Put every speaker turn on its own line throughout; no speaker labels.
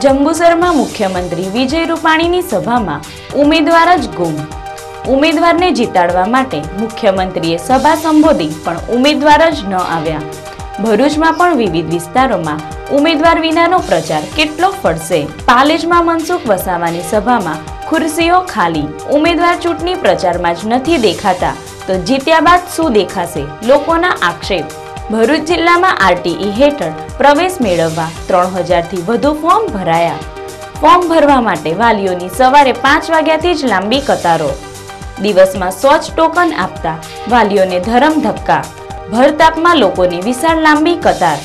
જંબુસરમાં મુખ્યમંત્રી વિજય રૂપાણીની સભામાં ઉમેદવાર જ ગુમ. ઉમેદવારને જીતાડવા માટે મુખ્યમંત્રીએ સભા સંબોધી, પણ ઉમેદવાર જ ન આવ્યા. ભરૂચમાં પણ વિવિધ વિસ્તારોમાં ઉમેદવાર વિનાનો પ્રચાર કેટલો ફળશે પાલેજમાં મનસુખ વસાવાની સભામાં ખુરશીઓ ખાલી. ઉમેદવાર ચૂંટણી પ્રચારમાં જ નથી દેખાતા. તો જીત્યા બાદ શું દેખાશે? લોકોના આક્ષેપ. ભરૂચ જિલ્લામાં આરટીઈ હેઠળ પ્રવેશ મેળવવા ત્રણ હજારથી વધુ ફોર્મ ભરાયા. ફોર્મ ભરવા માટે વાલીઓની સવારે પાંચ વાગ્યાથી જ લાંબી કતારો. દિવસમાં સો જ ટોકન આપતા વાલીઓને ધરમ ધક્કા. ભરતાપમાં લોકોની વિશાળ લાંબી કતાર.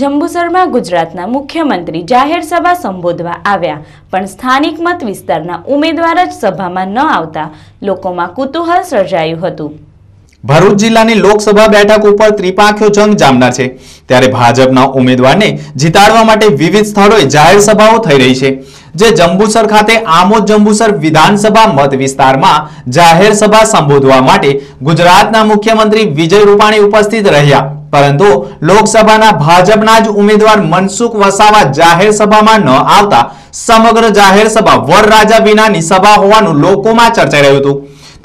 જંબુસરમાં ગુજરાતના મુખ્યમંત્રી જાહેર સભા સંબોધવા આવ્યા, પણ સ્થાનિક મત વિસ્તારના ઉમેદવાર જ સભામાં ન આવતા લોકોમાં કુતૂહલ સર્જાયું હતું.
ભરૂચ જિલ્લાની લોકસભા બેઠક ઉપર ત્રિપાંખ્યો જંગ જામનાર છે. ત્યારે ભાજપના ઉમેદવારને જીતાડવા માટે વિવિધ સ્થળોએ જાહેર સભાઓ થઈ રહી છે. જે જંબુસર ખાતે આમોદ જંબુસર વિધાનસભા મત વિસ્તારમાં જાહેર સભા સંબોધવા માટે ગુજરાતના મુખ્યમંત્રી વિજય રૂપાણી ઉપસ્થિત રહ્યા. પરંતુ લોકસભાના ભાજપના જ ઉમેદવાર મનસુખ વસાવા જાહેર સભામાં ન આવતા સમગ્ર જાહેર સભા વરરાજા વિનાની સભા હોવાનું લોકોમાં ચર્ચાઈ રહ્યું હતું.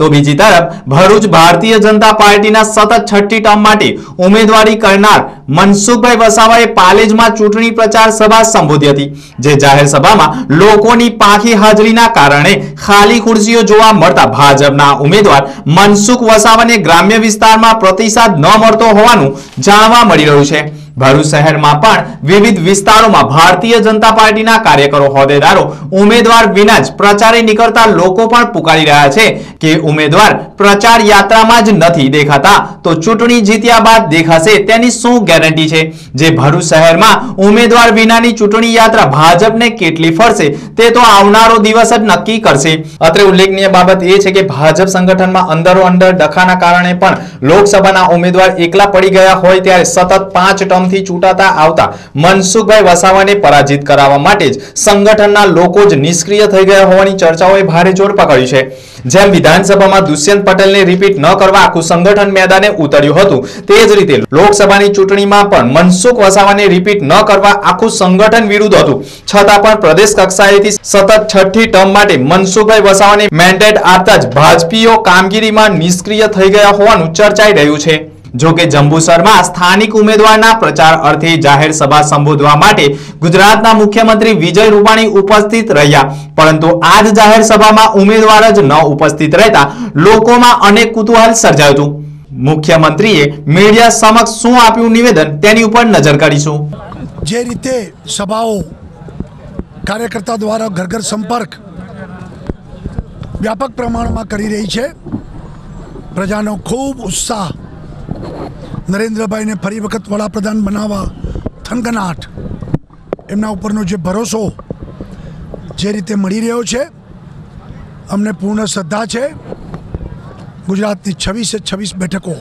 તો બીજી તરફ, ભરૂચ ભારતીય જનતા પાર્ટીના સતત છઠ્ઠી ટર્મ માટે ઉમેદવારી કરનાર મનસુખભાઈ વસાવાએ પાલેજમાં ચૂંટણી પ્રચાર સભા સંબોધી હતી, જે જાહેર સભામાં લોકોની પાખી હાજરીના કારણે ખાલી ખુરશીઓ જોવા મળતા ભાજપના ઉમેદવાર મનસુખ વસાવાને ગ્રામ્ય વિસ્તારમાં પ્રતિસાદ ન મળતો હોવાનું જાણવા મળી રહ્યું છે. ભરૂચ શહેરમાં પણ વિવિધ વિસ્તારોમાં ભારતીય જનતા પાર્ટીના કાર્યકરો, હોદ્દેદારો, ઉમેદવાર વિના જ પ્રચારે નીકળતા લોકો પણ પુકારી રહ્યા છે કે ઉમેદવાર પ્રચાર યાત્રામાં જ નથી દેખાતા. તો ચૂંટણી જીત્યા બાદ દેખાશે તેની શું ગેરંટી છે? જે ભરૂચ શહેરમાં ઉમેદવાર વિનાની ચૂંટણી યાત્રા ભાજપને કેટલી ફરશે તે તો આવનારો દિવસ જ નક્કી કરશે. અત્રે ઉલ્લેખનીય બાબત એ છે કે ભાજપ સંગઠનમાં અંદરો અંદર ડખાના કારણે પણ લોકસભાના ઉમેદવાર એકલા પડી ગયા હોય ત્યારે સતત પાંચ ટર્મથી ચૂંટાતા આવતા મનસુખભાઈ વસાવાને પરાજિત કરાવવા માટે જ સંગઠનના લોકો જ નિષ્ક્રિય થઈ ગયા હોવાની ચર્ચાઓએ ભારે જોર પકડ્યું છે. જેમ વિધાનસભામાં દુષ્યંત પટેલને રિપીટ ન કરવા આખું સંગઠન મેદાને ઉતર્યું હતું, તે જ રીતે લોકસભાની ચૂંટણીમાં પણ મનસુખ વસાવાને રિપીટ ન કરવા આખું સંગઠન વિરુદ્ધ હતું. છતાં પણ પ્રદેશ કક્ષાએથી સતત છઠ્ઠી ટર્મ માટે મનસુખભાઈ વસાવાને મેન્ડેટ આપતા જ ભાજપીઓ કામગીરીમાં નિષ્ક્રિય થઈ ગયા હોવાનું ચર્ચાઈ રહ્યું છે. જો કે જંબુસરમાં સ્થાનિક ઉમેદવારના પ્રચાર અર્થે જાહેર સભા સંબોધવા માટે ગુજરાતના મુખ્યમંત્રી વિજય રૂપાણી ઉપસ્થિત રહ્યા. પરંતુ આ જ જાહેર સભામાં ઉમેદવાર જ ન ઉપસ્થિત રહેતા લોકોમાં અનેક કુતૂહલ સર્જાયું હતું. મુખ્યમંત્રીએ મીડિયા સમક્ષ શું આપ્યું નિવેદન તેની ઉપર નજર કરીશું
જે રીતે સભાઓ કાર્યકર્તા દ્વારા ઘર ઘર સંપર્ક વ્યાપક પ્રમાણમાં કરી રહી છે, પ્રજાનો ખૂબ ઉત્સાહ નરેન્દ્રભાઈને ફરી વખત વડાપ્રધાન બનાવવા થનગનાટ. એમના ઉપરનો જે ભરોસો જે રીતે મળી રહ્યો છે, અમને પૂર્ણ શ્રદ્ધા છે. ગુજરાતની છવ્વીસે છવ્વીસ બેઠકો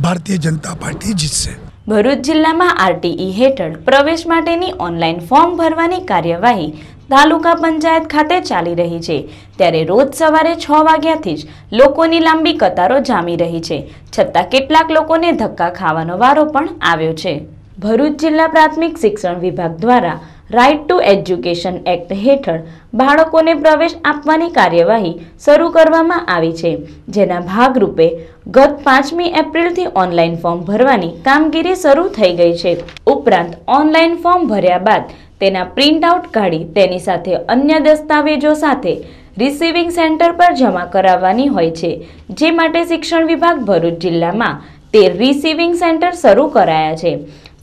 ભારતીય જનતા પાર્ટી જીતશે.
ભરૂચ જિલ્લામાં આરટીઈ હેઠળ પ્રવેશ માટેની ઓનલાઈન ફોર્મ ભરવાની કાર્યવાહી તાલુકા પંચાયત ખાતે ચાલી રહી છે. ત્યારે રોજ સવારે છ વાગ્યાથી જ લોકોની લાંબી કતારો જામી રહી છે. છતાં કેટલાક લોકોને ધક્કા ખાવાનો વારો પણ આવ્યો છે. ભરૂચ જિલ્લા પ્રાથમિક શિક્ષણ વિભાગ દ્વારા રાઇટ ટુ એજ્યુકેશન એક્ટ હેઠળ બાળકોને પ્રવેશ આપવાની કાર્યવાહી શરૂ કરવામાં આવી છે. જેના ભાગરૂપે ગત પાંચમી એપ્રિલથી ઓનલાઈન ફોર્મ ભરવાની કામગીરી શરૂ થઈ ગઈ છે. ઉપરાંત ઓનલાઈન ફોર્મ ભર્યા બાદ તેના પ્રિન્ટ આઉટ કાઢી તેની સાથે અન્ય દસ્તાવેજો સાથે રિસીવિંગ સેન્ટર પર જમા કરાવવાની હોય છે. જે માટે શિક્ષણ વિભાગ ભરૂચ જિલ્લામાં તેર રિસીવિંગ સેન્ટર શરૂ કરાયા છે.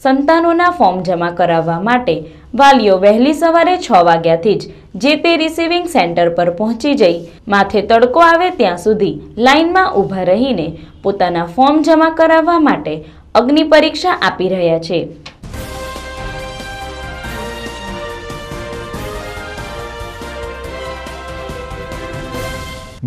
સંતાનોના ફોર્મ જમા કરાવવા માટે વાલીઓ વહેલી સવારે છ વાગ્યાથી જ જે તે રિસીવિંગ સેન્ટર પર પહોંચી જઈ, માથે તડકો આવે ત્યાં સુધી લાઇનમાં ઊભા રહીને પોતાના ફોર્મ જમા કરાવવા માટે અગ્નિ પરીક્ષા આપી રહ્યા છે.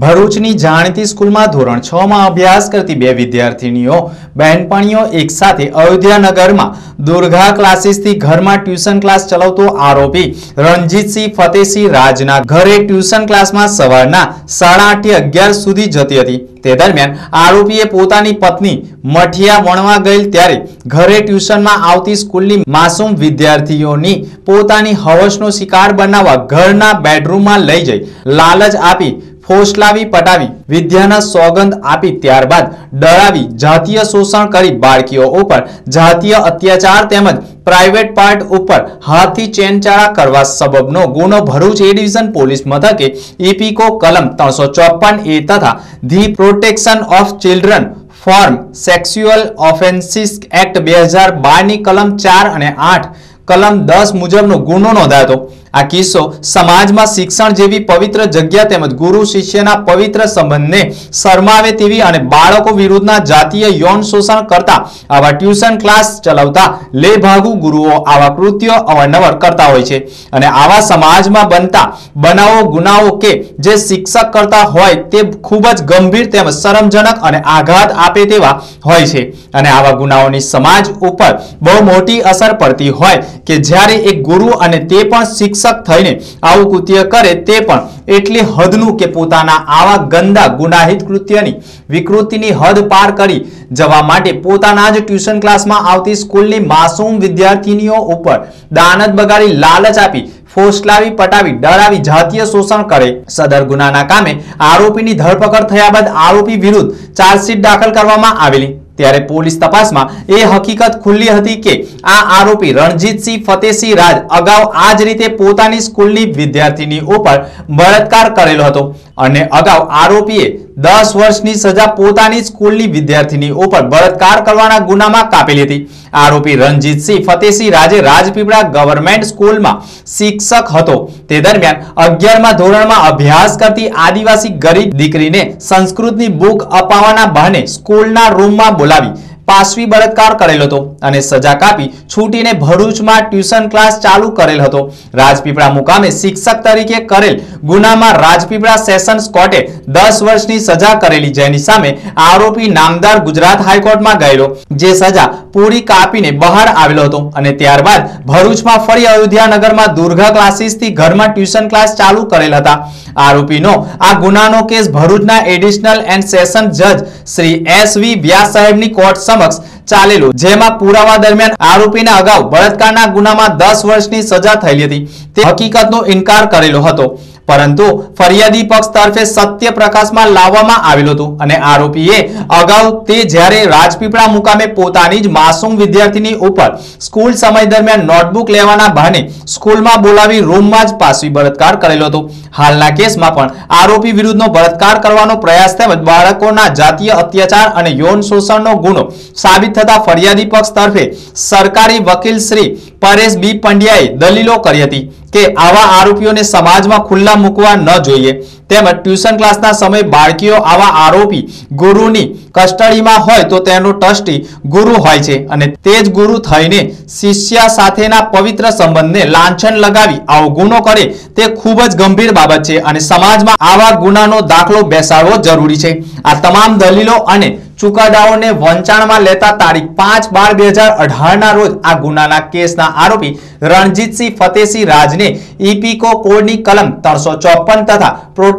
ભરૂચની જાણીતી સ્કૂલમાં ધોરણ છ માં અભ્યાસ કરતી બે વિદ્યાર્થીનીઓ બહેનપણીઓ એક સાથે અયોધ્યાનગરમાં દુર્ગા ક્લાસીસથી ઘરમાં ટ્યુશન ક્લાસ ચલાવતો આરોપી રણજીતસિંહ ફતેહસિંહ રાજના ઘરે ટ્યુશન ક્લાસમાં સવારના સાડા આઠથી અગિયાર સુધી જતી હતી. તે દરમિયાન આરોપીએ પોતાની પત્ની મઠિયા વણવા ગયેલ ત્યારે ઘરે ટ્યુશનમાં આવતી સ્કૂલની માસૂમ વિદ્યાર્થીઓની પોતાની હવસનો શિકાર બનાવવા ઘરના બેડરૂમમાં લઈ જઈ લાલચ આપી ફોસલાવી પટાવી, વિદ્યાના સોગંદ આપી ત્યારબાદ ડરાવી જાતીય શોષણ કરી બાળકીઓ ઉપર, જાતીય અત્યાચાર તેમજ પ્રાઇવેટ પાર્ટ ઉપર હાથથી ચેનચાળા કરવા સબબનો ગુનો ભરૂચ એ ડિવિઝન પોલીસ મથકે ઇપીકો કલમ ત્રણસો ચોપન એ તથા the protection of children from sexual offences act બે હજાર બારની કલમ ચાર અને આઠ કલમ દસ મુજબનો ગુનો નોંધાયો હતો. આ કિસ્સો સમાજમાં શિક્ષણ જેવી પવિત્ર જગ્યા તેમજ ગુરુ, શિષ્યના પવિત્ર સંબંધને શરમાવે તેવી અને બાળકો વિરુદ્ધના જાતીય યૌન શોષણ કરતા આવા ટ્યુશન ક્લાસ ચલાવતા લેભાગુ ગુરુઓ આવા કૃત્યો અવારનવાર કરતા હોય છે. અને આવા સમાજમાં બનતા બનાવો, ગુનાઓ કે જે શિક્ષક કરતા હોય તે ખૂબ જ ગંભીર તેમજ શરમજનક અને આઘાત આપે તેવા હોય છે. અને આવા ગુનાઓની સમાજ ઉપર બહુ મોટી અસર પડતી હોય કે જ્યારે એક ગુરુ અને તે પણ શિક્ષક થઈને આવું કૃત્ય કરે તે પણ એટલી હદનું કે પોતાના આવા ગંદા ગુનાહિત કૃત્યની વિકૃતિની હદ પાર કરી જવા માટે પોતાના જ ટ્યુશન ક્લાસમાં આવતી સ્કૂલની માસૂમ વિદ્યાર્થીનીઓ ઉપર દાનત બગાડી લાલચ આપી, ફોસલાવી, પટાવી, ડરાવી જાતીય શોષણ કરે. સદર ગુનાના કામે આરોપીની ધરપકડ થયા બાદ આરોપી વિરુદ્ધ ચાર્જશીટ દાખલ કરવામાં આવેલી. ત્યારે પોલીસ તપાસમાં એ હકીકત ખુલ્લી હતી કે આ આરોપી રણજીતસિંહ ફતેહસિંહ રાજ અગાઉ આ જ રીતે પોતાની સ્કૂલની વિદ્યાર્થીની ઉપર બળાત્કાર કરેલો હતો અને અગાઉ આરોપીએ દસ વર્ષની સજા પોતાની સ્કૂલની વિદ્યાર્થીની ઉપર બળાત્કાર કરવાના ગુનામાં કાપેલી હતી. આરોપી રણજીતસિંહ ફતેહસિંહ રાજે રાજપીપળા ગવર્મેન્ટ સ્કૂલમાં શિક્ષક હતો. તે દરમિયાન અગિયારમા ધોરણમાં અભ્યાસ કરતી આદિવાસી ગરીબ દીકરીને સંસ્કૃતની બુક અપાવવાના બહાને સ્કૂલના રૂમમાં બોલાવી પાશવી બળાત્કાર કરેલો હતો અને સજા કાપી છૂટીને ભરૂચમાં ટ્યુશન ક્લાસ ચાલુ કરેલ હતો. રાજપીપળા મુકામે શિક્ષક તરીકે કરેલ ગુનામાં રાજપીપળા સેશન્સ કોર્ટે દસ વર્ષની સજા કરેલી જેની સામે આરોપી નામદાર ગુજરાત હાઈકોર્ટમાં ગયેલો, જે સજા પૂરી કાપીને બહાર આવેલો હતો અને ત્યારબાદ ભરૂચમાં ફરી અયોધ્યાનગરમાં દુર્ગા ક્લાસીસથી ઘરમાં ટ્યુશન ક્લાસ ચાલુ કરેલ હતા. આરોપીનો આ ગુનાનો કેસ ભરૂચના એડિશનલ એન્ડ સેશન જજ શ્રી એસ વી વ્યાસ સાહેબની કોર્ટ સમક્ષ ચાલેલો, જેમાં પુરાવા દરમિયાન આરોપીને અગાઉ બળાત્કારના ગુનામાં દસ વર્ષની સજા થયેલી હતી. તે હકીકતનો ઇનકાર કરેલો હતો. પરંતુ ફરિયાદી પક્ષ તરફે સત્ય પ્રકાશમાં લાવવામાં આવેલું હતું અને આરોપીએ અગાઉ તે જ્યારે રાજપીપળા મુકામે પોતાની જ માસૂમ વિદ્યાર્થીની ઉપર સ્કૂલ સમય દરમિયાન નોટબુક લેવાના બહાને સ્કૂલમાં બોલાવી રૂમમાં જ પાસવી બળાત્કાર કરેલો હતો. હાલના કેસમાં પણ આરોપી વિરુદ્ધનો બળાત્કાર કરવાનો પ્રયાસ તેમજ બાળકોના જાતીય અત્યાચાર અને યૌન શોષણનો ગુનો સાબિત થતા ફરિયાદી પક્ષ તરફે સરકારી વકીલ શ્રી પરેશ બી પંડ્યાએ દલીલો કરી હતી. કે આવા આરોપીઓને સમાજમાં ખુલ્લા મૂકવા ન જોઈએ. તેમજ ટ્યુશન ક્લાસના સમયે બાળકીઓ આવા આરોપી ગુરુની કસ્ટડીમાં હોય તો તેનો ટ્રસ્ટી ગુરુ હોય છે અને તે જ ગુરુ થઈને શિષ્ય સાથેના પવિત્ર સંબંધને લાંછન લગાવી આવો ગુનો કરે તે ખૂબ જ ગંભીર બાબત છે અને સમાજમાં આવા ગુનાનો દાખલો બેસાડવો જરૂરી છે. આ તમામ દલીલો અને ચુકાદાઓને વંચાણમાં લેતા તારીખ પાંચ બાર બે હજાર અઢારના રોજ આ ગુનાના કેસના આરોપી રણજીતસિંહ ફતેસિંહ રાજને ઇપીકો કોડની કલમ ત્રણસો ચોપન તથા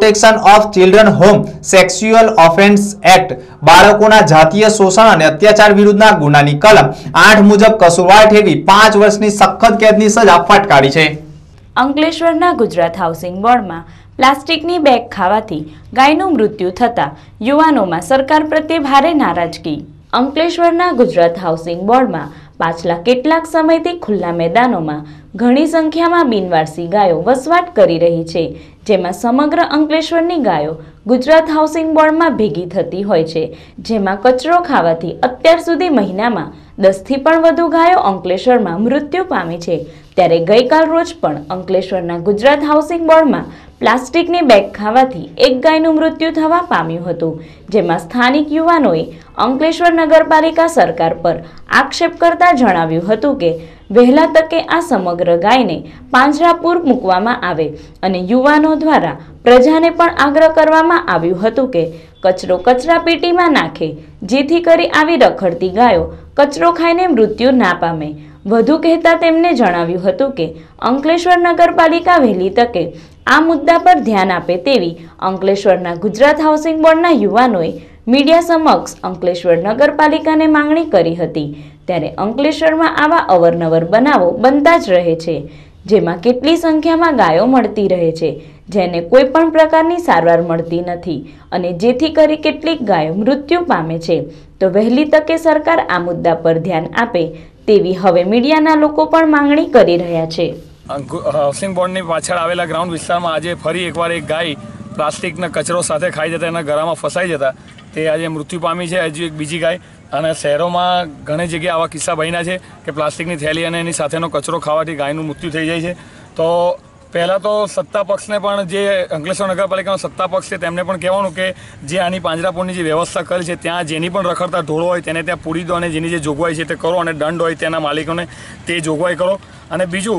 પ્રોટેક્શન ઓફ ચિલ્ડ્રન હોમ સેક્સ્યુઅલ ઓફેન્સ એક્ટ બાળકોના જાતીય શોષણ અને અત્યાચાર વિરુદ્ધના ગુનાની કલમ આઠ મુજબ કસુરવાર ઠેરવી પાંચ વર્ષની સખત કેદની સજા ફટકારી છે.
અંકલેશ્વરના ગુજરાત હાઉસિંગ બોર્ડમાં પ્લાસ્ટિકની બેગ ખાવાથી ગાયનું મૃત્યુ થતાં યુવાનોમાં સરકાર પ્રત્યે ભારે નારાજગી. અંકલેશ્વરના ગુજરાત હાઉસિંગ બોર્ડમાં પાછલા કેટલાક સમયથી ખુલ્લા મેદાનોમાં ઘણી સંખ્યામાં બિનવારસી ગાયો વસવાટ કરી રહી છે, જેમાં સમગ્ર અંકલેશ્વરની ગાયો ગુજરાત હાઉસિંગ બોર્ડમાં ભેગી થતી હોય છે, જેમાં કચરો ખાવાથી અત્યાર સુધી મહિનામાં દસથી પણ વધુ ગાયો અંકલેશ્વરમાં મૃત્યુ પામી છે. ત્યારે ગઈકાલ રોજ પણ અંકલેશ્વરના ગુજરાત હાઉસિંગ બોર્ડમાં પ્લાસ્ટિકની બેગ ખાવાથી એક ગાયનું મૃત્યુ થવા પામ્યું હતું, જેમાં સ્થાનિક યુવાનોએ અંકલેશ્વર નગરપાલિકા સરકાર પર આક્ષેપ કરતા જણાવ્યું હતું કે, વહેલા તકે આ સમગ્ર ગાયને પાંજરાપુર મૂકવામાં આવે અને યુવાનો દ્વારા પ્રજાને પણ આગ્રહ કરવામાં આવ્યું હતું કે, કચરો કચરા પેટીમાં નાખે, જેથી કરી આવી રખડતી ગાયો કચરો ખાઈને મૃત્યુ ના પામે. વધુ કહેતા તેમણે જણાવ્યું હતું કે, અંકલેશ્વર નગરપાલિકા વહેલી તકે આ મુદ્દા પર ધ્યાન આપે તેવી અંકલેશ્વરના ગુજરાત હાઉસિંગ બોર્ડના યુવાનોએ મીડિયા સમક્ષ અંકલેશ્વર નગરપાલિકાને માંગણી કરી હતી. ત્યારે અંકલેશ્વરમાં આવા અવરનવર બનાવો બનતા જ રહે છે, જેમાં કેટલી સંખ્યામાં ગાયો મળતી રહે છે, જેને કોઈ પણ પ્રકારની સારવાર મળતી નથી અને જેથી કરી કેટલીક ગાયો મૃત્યુ પામે છે. તો વહેલી તકે સરકાર આ મુદ્દા પર ધ્યાન આપે તેવી હવે મીડિયાના લોકો પણ માંગણી કરી રહ્યા છે.
હાઉસિંગ બોર્ડની પાછળ આવેલા ગ્રાઉન્ડ વિસ્તારમાં આજે ફરી એકવાર એક ગાય પ્લાસ્ટિકના કચરો સાથે ખાઈ જતા એના ગળામાં ફસાઈ જતા. તે આજે મૃત્યુ પામી છે, હજુ એક બીજી ગાય. અને શહેરોમાં ઘણી જગ્યાએ આવા કિસ્સા બન્યા છે કે પ્લાસ્ટિકની થેલી અને એની સાથેનો કચરો ખાવાથી ગાયનું મૃત્યુ થઈ જાય છે. તો પહેલાં તો સત્તા પક્ષને પણ જે અંકલેશ્વર નગરપાલિકાનો સત્તા પક્ષ છે, તેમને પણ કહેવાનું કે જે આની પાંજરાપોળની જે વ્યવસ્થા કરી છે, ત્યાં જેની પણ રખડતા ઢોળો હોય તેને ત્યાં પૂરી દો અને જેની જે જોગવાઈ છે તે કરો અને દંડ હોય તેના માલિકોને તે જોગવાઈ કરો. અને બીજું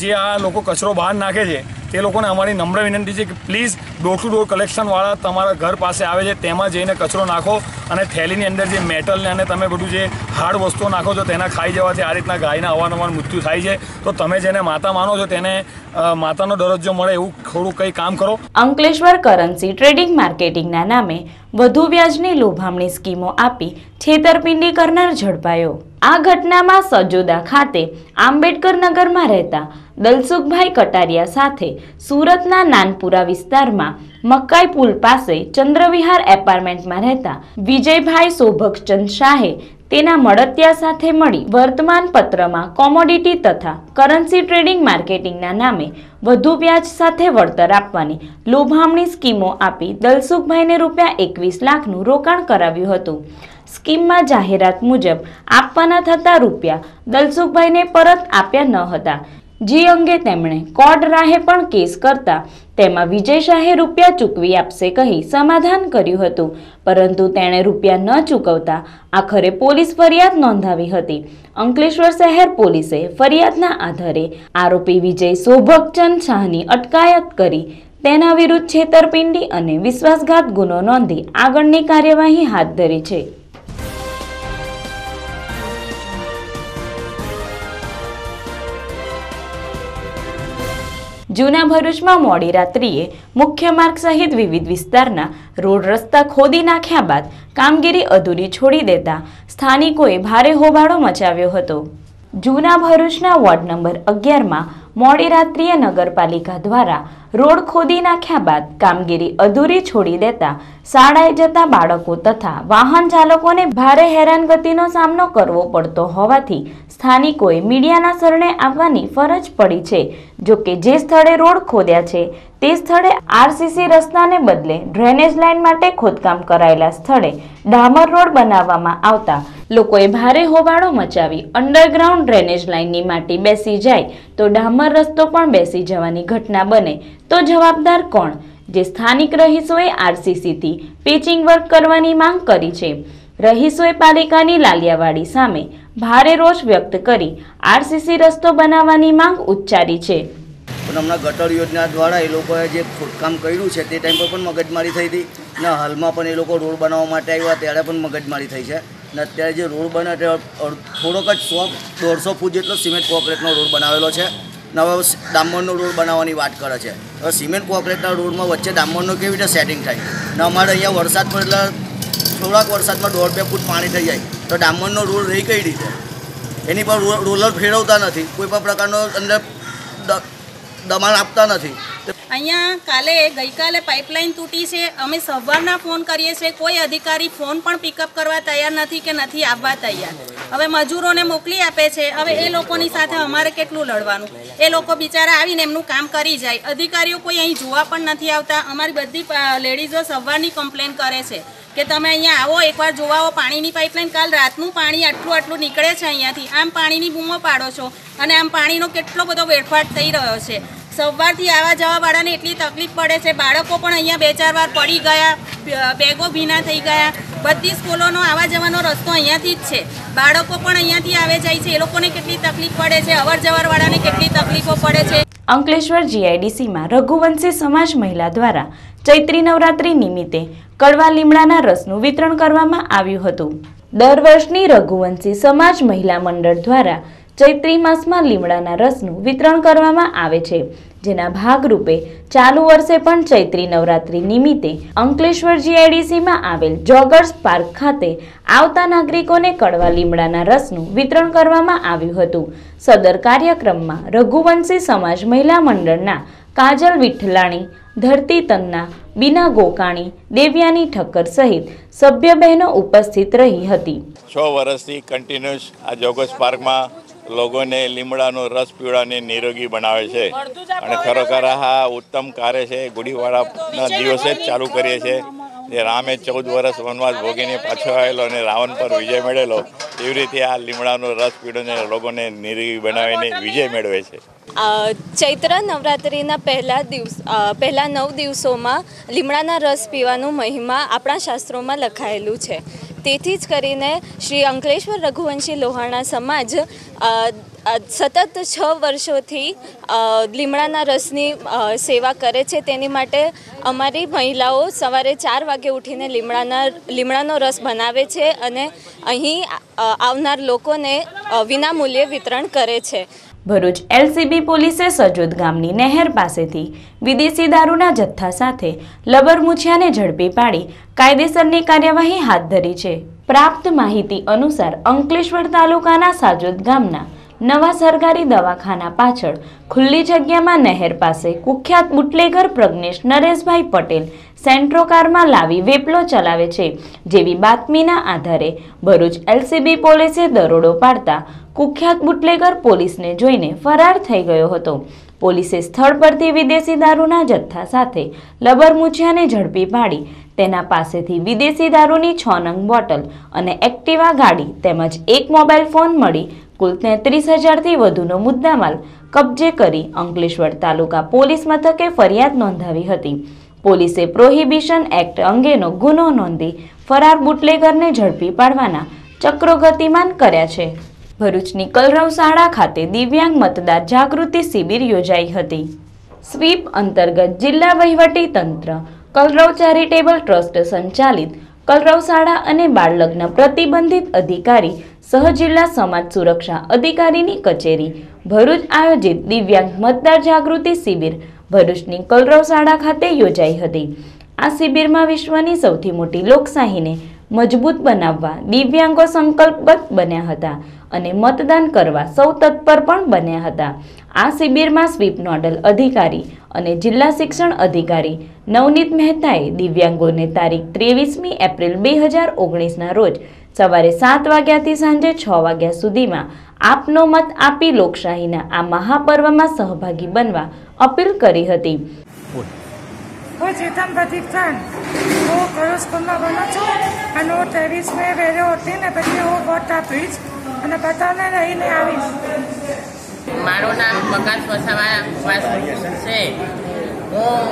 જે આ લોકો કચરો બહાર નાખે છે, તે લોકોને અમારી નમ્ર વિનંતી છે કે પ્લીઝ ડોર ટુ ડોર કલેક્શનવાળા તમારા ઘર પાસે આવે છે, તેમાં જઈને કચરો નાખો અને થેલીની અંદર જે મેટલને અને તમે બધું જે હાર્ડ વસ્તુઓ નાખો છો, તેના ખાઈ જવાથી આ રીતના ગાયના અવારનવાર મૃત્યુ થાય છે. તો તમે જેને માતા માનો છો, તેને માતાનો દરજ્જો મળે એવું થોડું કંઈ કામ કરો.
અંકલેશ્વર કરન્સી ટ્રેડિંગ માર્કેટિંગના નામે વધુ વ્યાજની લોભામણી સ્કીમો આપી છેતરપિંડી કરનાર ઝડપાયો. આ ઘટનામાં સજોદા ખાતે આંબેડકર નગરમાં રહેતા દલસુખભાઈ કટારિયા સાથે સુરતના નાનપુરા વિસ્તારમાં મકાઈ પુલ પાસે ચંદ્રવિહાર એપાર્ટમેન્ટમાં રહેતા વિજયભાઈ શોભકચંદ શાહે તેના મળતિયા સાથે મળી વર્તમાન પત્રમાં કોમોડિટી તથા કરન્સી ટ્રેડિંગ માર્કેટિંગના નામે વધુ વ્યાજ સાથે વળતર આપવાની લોભામણી સ્કીમો આપી દલસુખભાઈને રૂપિયા એકવીસ લાખનું રોકાણ કરાવ્યું હતું. સ્કીમમાં જાહેરાત મુજબ આપવાના થતા રૂપિયા દલસુખભાઈને પરત આપ્યા ન હતા. જે અંગે તેમણે કોર્ટ રાહે પણ કેસ કરતા તેમાં વિજય શાહે રૂપિયા ચૂકવી આપશે કહી સમાધાન કર્યું હતું. પરંતુ તેણે રૂપિયા ન ચૂકવતા આખરે પોલીસ ફરિયાદ નોંધાવી હતી. અંકલેશ્વર શહેર પોલીસે ફરિયાદના આધારે આરોપી વિજય શોભકચંદ શાહની અટકાયત કરી તેના વિરુદ્ધ છેતરપિંડી અને વિશ્વાસઘાત ગુનો નોંધી આગળની કાર્યવાહી હાથ ધરી છે. જૂના ભરૂચમાં મોડી રાત્રિએ મુખ્ય માર્ગ સહિત વિવિધ વિસ્તારના રોડ રસ્તા ખોદી નાખ્યા બાદ કામગીરી અધૂરી છોડી દેતા સ્થાનિકોએ ભારે હોબાળો મચાવ્યો હતો. જૂના ભરૂચના વોર્ડ નંબર અગિયારમાં મોડી રાત્રિએ નગરપાલિકા દ્વારા રોડ ખોદી નાખ્યા બાદ કામગીરી અધૂરી છોડી દેતા શાળાએ જતા બાળકો તથા વાહન ચાલકોને ભારે હેરાનગતિનો સામનો કરવો પડતો હોવાથી સ્થાનિકોએ મીડિયાના શરણે આવવાની ફરજ પડી છે. જો કે જે સ્થળે રોડ ખોદ્યા છે, તે સ્થળે આરસીસી રસ્તાને બદલે ડ્રેનેજ લાઇન માટે ખોદકામ કરાયેલા સ્થળે ડામર રોડ બનાવવામાં આવતા લોકોએ ભારે હોબાળો મચાવી અંડરગ્રાઉન્ડ ડ્રેનેજ લાઇનની માટી બેસી જાય તો ડામર રસ્તો પણ બેસી જવાની ઘટના બને તો જવાબદાર કોણ? જે સ્થાનિક રહીશોએ આરસીસીથી પેચિંગ વર્ક કરવાની માંગ કરી છે. રહીશોએ પાલિકાની લાલિયાવાડી સામે ભારે રોષ વ્યક્ત કરી આરસીસી રસ્તો બનાવવાની માંગ ઉચ્ચારી છે.
પણ હમણાં ગટર યોજના દ્વારા એ લોકોએ જે ખોદકામ કર્યું છે તે ટાઈમ પર પણ મગજમારી થઈ હતી. ને હાલમાં પણ એ લોકો રોડ બનાવવા માટે આવ્યા ત્યારે પણ મગજમારી થઈ છે. ને અત્યારે જે રોડ બને થોડોક જ સો દોઢસો ફૂટ જેટલો સિમેન્ટ કોન્ક્રીટનો રોડ બનાવેલો છે. ને હવે ડામરનો રોડ બનાવવાની વાત કરે છે. હવે સિમેન્ટ કોન્ક્રીટના રોડમાં વચ્ચે ડામરનું કેવી રીતે સેટિંગ થાય? ને અમારે અહીંયા વરસાદ પડેલા થોડાક વરસાદમાં દોઢ બે ફૂટ પાણી થઈ જાય. તો ડામરનો રોડ રહી કઈ રીતે? એની પર રોલર ફેરવતા નથી, કોઈ પણ પ્રકારનો અંદર દબાણ આપતા નથી.
અહીંયા કાલે, ગઈકાલે પાઇપલાઇન તૂટી છે, અમે સવારના ફોન કરીએ છીએ, કોઈ અધિકારી ફોન પણ પિકઅપ કરવા તૈયાર નથી કે નથી આવવા તૈયાર. હવે મજૂરોને મોકલી આપે છે, હવે એ લોકોની સાથે અમારે કેટલું લડવાનું? એ લોકો બિચારા આવીને એમનું કામ કરી જાય. અધિકારીઓ કોઈ અહીં જોવા પણ નથી આવતા, અમારી બધી લેડીઝો સવારની કમ્પ્લેન કરે છે. કે તમે અહીંયા આવો, એકવાર જોવાઓ, પાણીની પાઇપલાઇન કાલ રાતનું પાણી આટલું આટલું નીકળે છે અહીંયાથી. આમ પાણીની બૂમો પાડો છો અને આમ પાણીનો કેટલો બધો વેડફાટ થઈ રહ્યો છે. સવારથી આવા જવાવાળાને એટલી તકલીફ પડે છે. બાળકો પણ અહીંયા બે ચાર વાર પડી ગયા બેગો ભીના થઈ ગયા. બધી સ્કૂલોનો આવવા જવાનો રસ્તો અહીંયાથી જ છે. બાળકો પણ અહીંયાથી આવે જાય છે. એ લોકોને કેટલી તકલીફ પડે છે. અવર જવરવાળાને કેટલી તકલીફો પડે છે.
અંકલેશ્વર જીઆઈડીસીમાં રઘુવંશી સમાજ મહિલા દ્વારા ચૈત્રી નવરાત્રી નિમિત્તે કડવા લીમડાના રસનું વિતરણ કરવામાં આવ્યું હતું. દર વર્ષની રઘુવંશી સમાજ મહિલા મંડળ દ્વારા ચૈત્રી માસમાં લીમડાના રસનું વિતરણ કરવામાં આવે છે. જેના ભાગરૂપે ચાલુ વર્ષે પણ ચૈત્રી નવરાત્રી નિમિત્તે અંકલેશ્વર જીઆઈડીસીમાં આવેલ જોગર્સ પાર્ક ખાતે આવતા નાગરિકોને કડવા લીમડાના રસનું વિતરણ કરવામાં આવ્યું હતું. સદર કાર્યક્રમમાં રઘુવંશી સમાજ મહિલા મંડળના કાજલ વિઠ્ઠલાણી, ધરતી તન્ના, બીના ગોકાણી, દેવ્યાની ઠક્કર સહિત સભ્ય બહેનો ઉપસ્થિત રહી હતી.
છ વર્ષથી કન્ટિન્યુઅસ આ જોગર્સ પાર્કમાં લોકોને લીમડાનો રસ પીવડાને નિરોગી બનાવે છે. અને ખરેખર આ ઉત્તમ કાર્ય છે. ગુડીવાળાના દિવસે જ ચાલુ કરીએ છીએ. જે રામે ચૌદ વર્ષ વનવાસ ભોગીને પાછો આવેલો અને રાવણ પર વિજય મેળવેલો, એવી રીતે આ લીમડાનો રસ પીડોને લોકોને નિર્વી બનાવીને વિજય મેળવે છે.
ચૈત્ર નવરાત્રિના પહેલા દિવસ પહેલા નવ દિવસોમાં લીમડાના રસ પીવાનું મહિમા આપણા શાસ્ત્રોમાં લખાયેલું છે. તેથી જ કરીને શ્રી અંકલેશ્વર રઘુવંશી લોહાણા સમાજ સતત છ વર્ષોથી લીમડાના રસની સેવા કરે છે. તેની માટે અમારી મહિલાઓ સવારે ચાર વાગે ઉઠીને લીમડાના, લીમડાનો રસ બનાવે છે અને અહીં આવનાર લોકોને વિનામૂલ્યે વિતરણ કરે છે.
ભરૂચ એલસીબી પોલીસે સજોદ ગામની નહેર પાસેથી વિદેશી દારૂના જથ્થા સાથે લબર મુછિયાને ઝડપી પાડી કાયદેસરની કાર્યવાહી હાથ ધરી છે. પ્રાપ્ત માહિતી અનુસાર અંકલેશ્વર તાલુકાના સાજોદ ગામના નવા સરકારી દવાખાના પાછળ. ખુલ્લી જગ્યામાં નહેર પાસે કુખ્યાત બુટલેગર પ્રજ્ઞેશ નરેશભાઈ પટેલ સેન્ટ્રો કારમાં લાવી વેપલો ચલાવે છે. જેવી બાતમીના આધારે ભરૂચ એલસીબી પોલીસે દરોડો પાડતા કુખ્યાત બુટલેગર પોલીસને જોઈને ફરાર થઈ ગયો હતો. પોલીસે સ્થળ પરથી વિદેશી દારૂના જથ્થા સાથે લબર મુછિયાને ઝડપી પાડી. તેના પાસેથી વિદેશી દારૂની છ નંગ બોટલ અને એક્ટિવા ગાડી તેમજ એક મોબાઈલ ફોન મળી કુલ તેત્રીસ હજારથી વધુનો મુદ્દામાલ કબજે કરી અંકલેશ્વર તાલુકા પોલીસ મથકે ફરિયાદ નોંધાવી હતી. પોલીસે પ્રોહિબિશન એક્ટ અંગેનો ગુનો નોંધી ફરાર બુટલેગરને ઝડપી પાડવાના ચક્રો ગતિમાન કર્યા છે. ભરૂચની કલરવ શાળા ખાતે દિવ્યાંગ મતદાર જાગૃતિ શિબિર યોજાઈ હતી. સ્વીપ અંતર્ગત જિલ્લા વહીવટી તંત્ર, કલરવ ચેરિટેબલ ટ્રસ્ટ સંચાલિત કલરવ શાળા અને બાળલગ્ન પ્રતિબંધિત અધિકારી સહ જિલ્લા સમાજ સુરક્ષા અધિકારીની કચેરી ભરૂચ આયોજિત દિવ્યાંગ મતદાર જાગૃતિ શિબિર ભરૂચની કલરવ ખાતે યોજાઈ હતી. આ શિબિરમાં વિશ્વની સૌથી મોટી લોકશાહીને મજબૂત બનાવવા દિવ્યાંગો સંકલ્પબદ્ધ બન્યા હતા અને મતદાન કરવા સૌ તત્પર પણ બન્યા હતા. આ શિબિરમાં સ્વીપ નોડલ અધિકારી અને જિલ્લા શિક્ષણ અધિકારી નવનીત મહેતાએ દિવ્યાંગોને તારીખ ત્રેવીસમી એપ્રિલ બે હજાર ઓગણીસના રોજ સવારે સાત વાગ્યાથી સાંજે છ વાગ્યા સુધીમાં આપનો મત આપી લોકશાહીના આ મહાપર્વમાં સહભાગી બનવા અપીલ કરી હતી.
હું ચેતન પ્રદીપ ખાન હું કયો સ્કૂલમાં ભણું છું? અને હું ત્રેવીસ મે વહેલો હતી ને પછી હું વોટ આપીશ અને બધાને રહીને આવીશ.
મારું નામ પ્રકાશ વસાવા છે. હું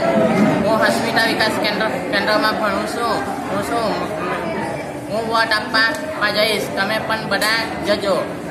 હું હોસ્પિટલ વિકાસ કેન્દ્ર કેન્દ્રમાં ભણું છું. હું છું હું વોટ આપવા? જઈશ. તમે પણ બધા જજો.